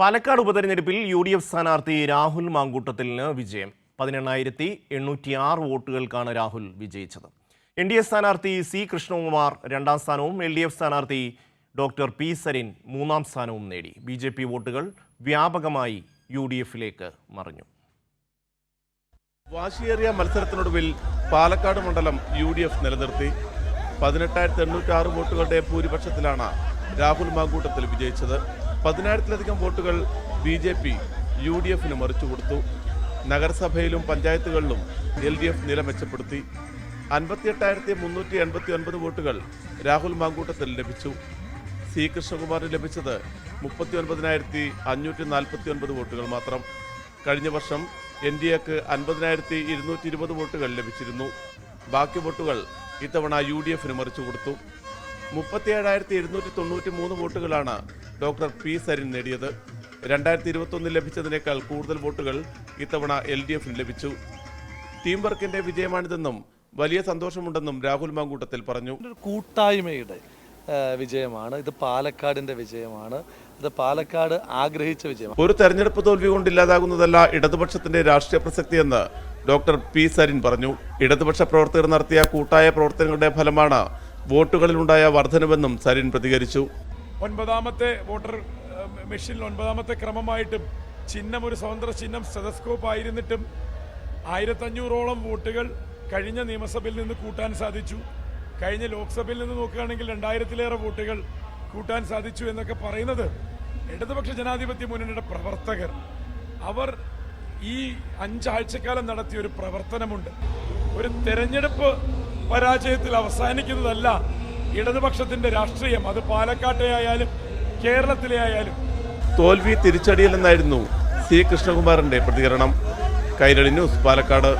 പാലക്കാട് ഉപതെരഞ്ഞെടുപ്പിൽ U D F സ്ഥാനാർത്ഥി രാഹുൽ മാങ്കൂട്ടത്തിന് വിജയം. പതിനെണ്ണായിരത്തി എണ്ണൂറ്റി ആറ് വോട്ടുകൾക്കാണ് രാഹുൽ വിജയിച്ചത്. എൻ ഡി എ സ്ഥാനാർത്ഥി സി കൃഷ്ണകുമാർ രണ്ടാം സ്ഥാനവും എൽ ഡി എഫ് സ്ഥാനാർത്ഥി ഡോക്ടർ പി സരിൻ മൂന്നാം സ്ഥാനവും നേടി. ബി ജെ പി വോട്ടുകൾ വ്യാപകമായി യു ഡി എഫിലേക്ക് മറിഞ്ഞു. വാശിയേറിയ മത്സരത്തിനൊടുവിൽ പാലക്കാട് മണ്ഡലം യു ഡി എഫ് നിലനിർത്തി. പതിനെട്ടായിരത്തി എണ്ണൂറ്റി ആറ് വോട്ടുകളുടെ ഭൂരിപക്ഷത്തിലാണ് രാഹുൽ മാങ്കൂട്ടത്തിൽ വിജയിച്ചത്. പതിനായിരത്തിലധികം വോട്ടുകൾ B J P U D എഫിന് മറിച്ചു കൊടുത്തു. നഗരസഭയിലും പഞ്ചായത്തുകളിലും എൽ ഡി എഫ് നില മെച്ചപ്പെടുത്തി. അൻപത്തിയെട്ടായിരത്തി മുന്നൂറ്റി എൺപത്തി ഒൻപത് വോട്ടുകൾ രാഹുൽ മാങ്കൂട്ടത്തിൽ ലഭിച്ചു. സി കൃഷ്ണകുമാറിന് ലഭിച്ചത് മുപ്പത്തി ഒൻപതിനായിരത്തി അഞ്ഞൂറ്റി നാൽപ്പത്തി ഒൻപത് വോട്ടുകൾ മാത്രം. കഴിഞ്ഞ വർഷം എൻ ഡി എക്ക് അൻപതിനായിരത്തി ഇരുന്നൂറ്റി ഇരുപത് വോട്ടുകൾ ലഭിച്ചിരുന്നു. ബാക്കി വോട്ടുകൾ ഇത്തവണ യു ഡി എഫിന് മറിച്ചു കൊടുത്തു. മുപ്പത്തിയേഴായിരത്തി ഇരുന്നൂറ്റി തൊണ്ണൂറ്റി മൂന്ന് വോട്ടുകളാണ് ഡോക്ടർ പി സരിൻ നേടിയത്. രണ്ടായിരത്തി ഇരുപത്തൊന്നിൽ ലഭിച്ചതിനേക്കാൾ കൂടുതൽ വോട്ടുകൾ ഇത്തവണ എൽ ഡി എഫിന് ലഭിച്ചു. ടീം വർക്കിന്റെ വിജയമാണിതെന്നും വലിയ സന്തോഷമുണ്ടെന്നും രാഹുൽ മാങ്കൂട്ടത്തിൽ പറഞ്ഞു. ഒരു കൂട്ടായ്മയുടെ വിജയമാണ്. ഇത് പാലക്കാടിന്റെ വിജയമാണ്. ഇത് പാലക്കാട് ആഗ്രഹിച്ച വിജയമാണ്. ഒരു തെരഞ്ഞെടുപ്പ് തോൽവി കൊണ്ട് ഇല്ലാതാകുന്നതല്ല ഇടതുപക്ഷത്തിന്റെ രാഷ്ട്രീയ പ്രസക്തിയെന്ന് ഡോക്ടർ പി സരിൻ പറഞ്ഞു. ഇടതുപക്ഷ പ്രവർത്തകർ നടത്തിയ കൂട്ടായ പ്രവർത്തനങ്ങളുടെ ഫലമാണ് വോട്ടുകളിലുണ്ടായ വർധനവെന്നും സരിൻ പ്രതികരിച്ചു. ഒൻപതാമത്തെ വോട്ടർ മെഷീനിൽ ഒൻപതാമത്തെ ക്രമമായിട്ടും ചിഹ്നം ഒരു സ്വതന്ത്ര ചിഹ്നം സ്റ്റെതസ്കോപ്പ് ആയിരുന്നിട്ടും ആയിരത്തഞ്ഞൂറോളം വോട്ടുകൾ കഴിഞ്ഞ നിയമസഭയിൽ നിന്ന് കൂട്ടാൻ സാധിച്ചു. കഴിഞ്ഞ ലോക്സഭയിൽ നിന്ന് നോക്കുകയാണെങ്കിൽ രണ്ടായിരത്തിലേറെ വോട്ടുകൾ കൂട്ടാൻ സാധിച്ചു എന്നൊക്കെ പറയുന്നത് ഇടതുപക്ഷ ജനാധിപത്യ മുന്നണിയുടെ പ്രവർത്തകർ. അവർ ഈ അഞ്ചാഴ്ചക്കാലം നടത്തിയ ഒരു പ്രവർത്തനമുണ്ട്. ഒരു തെരഞ്ഞെടുപ്പ് പരാജയത്തിൽ അവസാനിക്കുന്നതല്ല ഇടതുപക്ഷത്തിന്റെ രാഷ്ട്രീയം അത് പാലക്കാട്ടെ ആയാലും കേരളത്തിലെ ആയാലും. തോൽവി തിരിച്ചടിയിലെന്നായിരുന്നു സി കൃഷ്ണകുമാറിന്റെ പ്രതികരണം. കൈരളി ന്യൂസ് പാലക്കാട്.